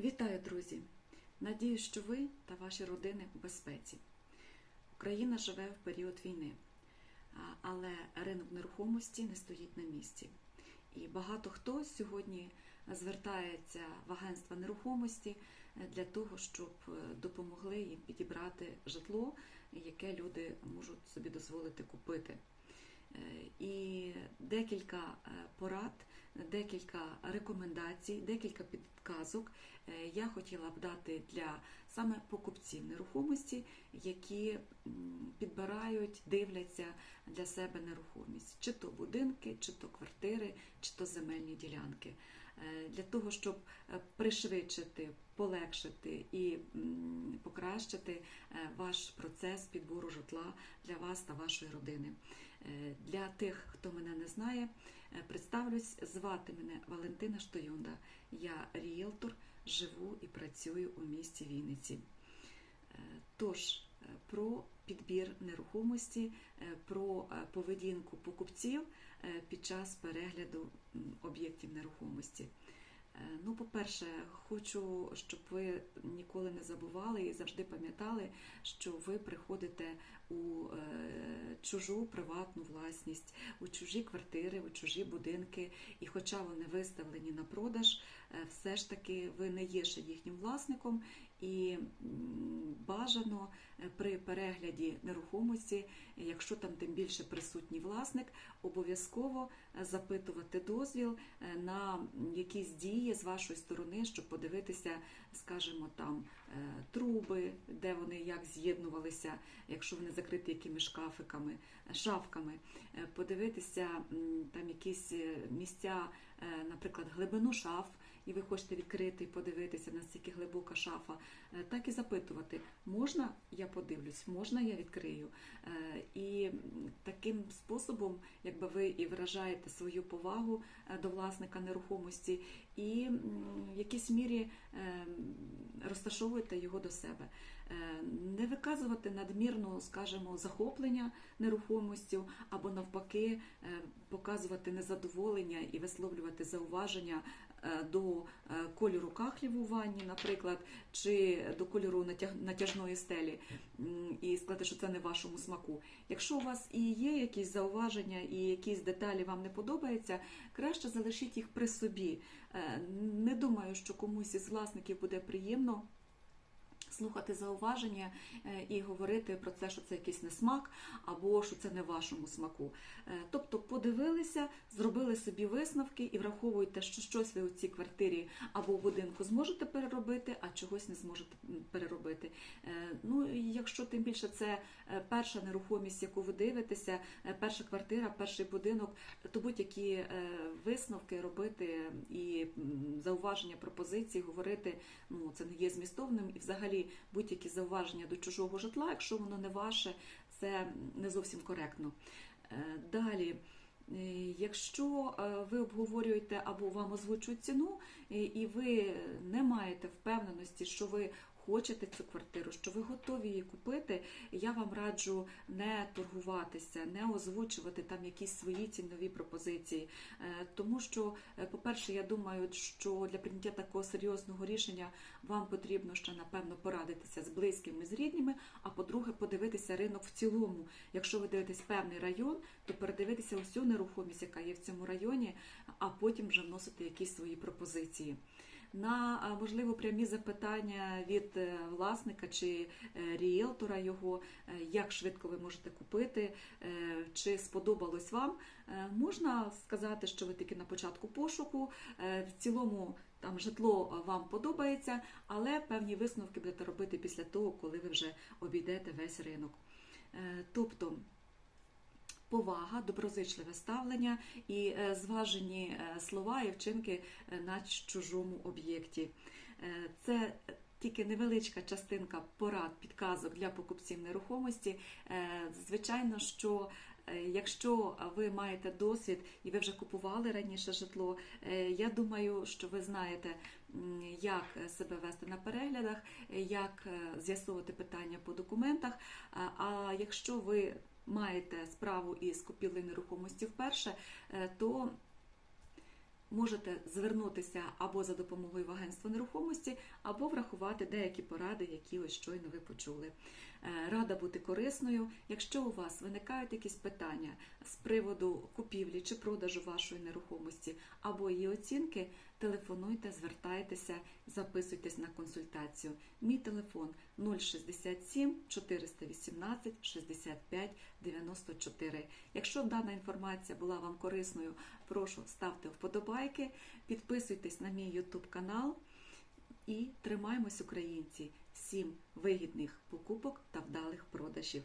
Вітаю, друзі! Надію, що ви та ваші родини у безпеці. Україна живе в період війни, але ринок нерухомості не стоїть на місці. І багато хто сьогодні звертається в агентства нерухомості е, для того, щоб е, допомогли їм підібрати житло, яке люди можуть собі дозволити купити. Е, І декілька порад, декілька рекомендацій, декілька підказок е, я хотіла б дати для саме покупців нерухомості, які підбирають, дивляться для себе нерухомість, чи то будинки, чи то квартири, чи то земельні ділянки. Е, Для того, щоб е, пришвидшити, полегшити і покращити ваш процес підбору житла для вас та вашої родини. Для тих, хто мене не знає, представлюсь, звати мене Валентина Штоюнда. Я ріелтор, живу і працюю у місті Вінниці. Е, Тож е, про підбір нерухомості, е, про поведінку покупців під час перегляду об'єктів нерухомості. Е, Ну, по-перше, хочу, щоб ви ніколи не забували і завжди пам'ятали, що ви приходите у е, чужу приватну власність, у чужі квартири, у чужі будинки, і хоча вони виставлені на продаж, е, все ж таки ви не є ще їхнім власником, і бажано е, при перегляді нерухомості, якщо там тим більше присутній власник, обов'язково е, запитувати дозвіл е, на якісь дії з вашої сторони, щоб подивитися, скажімо, там труби, де вони як з'єднувалися, якщо вони закриті якимись шкафиками, шафками, подивитися там якісь місця, наприклад, глибину шаф, і ви хочете відкрити і подивитися, наскільки глибока шафа, е, так і запитувати, можна я подивлюсь, можна я відкрию. Е, І таким способом, якби ви і виражаєте свою повагу е, до власника нерухомості, і в якійсь мірі розташовуєте його до себе. Не виказувати надмірну, скажімо, захоплення нерухомістю або навпаки показувати незадоволення і висловлювати зауваження до е, кольору кахлів у ванні, наприклад, чи до кольору натяжної стелі, і сказати, що це не вашому смаку. Якщо у вас і є якісь зауваження і якісь деталі вам не подобаються, краще залишіть їх при собі. Е, Не думаю, що комусь із власників буде приємно. Слухати зауваження е, і говорити про це, що це якийсь несмак, або що це не вашому смаку. Е, Тобто подивилися, зробили собі висновки і враховуєте, що щось ви у цій квартирі або в будинку зможете переробити, а чогось не зможете переробити. Е, Ну якщо тим більше це перша нерухомість, яку ви дивитеся, перша квартира, перший будинок, то будь-які висновки робити і зауваження пропозиції говорити, ну це не є змістовним, і взагалі будь-які зауваження до чужого житла, якщо воно не ваше, це не зовсім коректно. Е, Далі. е, Якщо е, ви обговорюєте або вам озвучують ціну, і ви не маєте впевненості, що ви хочете цю квартиру, що ви готові її купити, я вам раджу не торгуватися, не озвучувати там якісь свої цінові пропозиції. Е, Тому що, е, по-перше, я думаю, що для прийняття такого серйозного рішення вам потрібно ще, напевно, порадитися з близькими, з рідними, а по-друге, подивитися ринок в цілому. Якщо ви дивитесь певний район, то передивитися усю нерухомість, яка є в цьому районі, а потім вже вносити якісь свої пропозиції. На можливо прямі запитання від е, власника чи е, ріелтора його, е, як швидко ви можете купити, чи сподобалось вам, можна сказати, що ви тільки на початку пошуку. В цілому там житло вам подобається, але певні висновки будете робити після того, коли ви вже обійдете весь ринок. Тобто повага, доброзичливе ставлення і е, зважені е, слова і вчинки е, на чужому об'єкті. Це тільки невеличка частинка порад, підказок для покупців нерухомості. Звичайно, що якщо ви маєте досвід і ви вже купували раніше житло, я думаю, що ви знаєте, як себе вести на переглядах, як з'ясовувати питання по документах. А якщо ви маєте справу із купівлею нерухомості вперше, е, то можете звернутися або за допомогою в агентства нерухомості, або врахувати деякі поради, які ось щойно ви почули. Е, Рада бути корисною. Якщо у вас виникають якісь питання з приводу купівлі чи продажу вашої нерухомості або її оцінки, телефонуйте, звертайтеся, записуйтесь на консультацію. Мій телефон 067 418 65 94. Якщо дана інформація була вам корисною, прошу ставте вподобайки, підписуйтесь на мій YouTube канал і тримаємось, українці, всім вигідних покупок та вдалих продажів.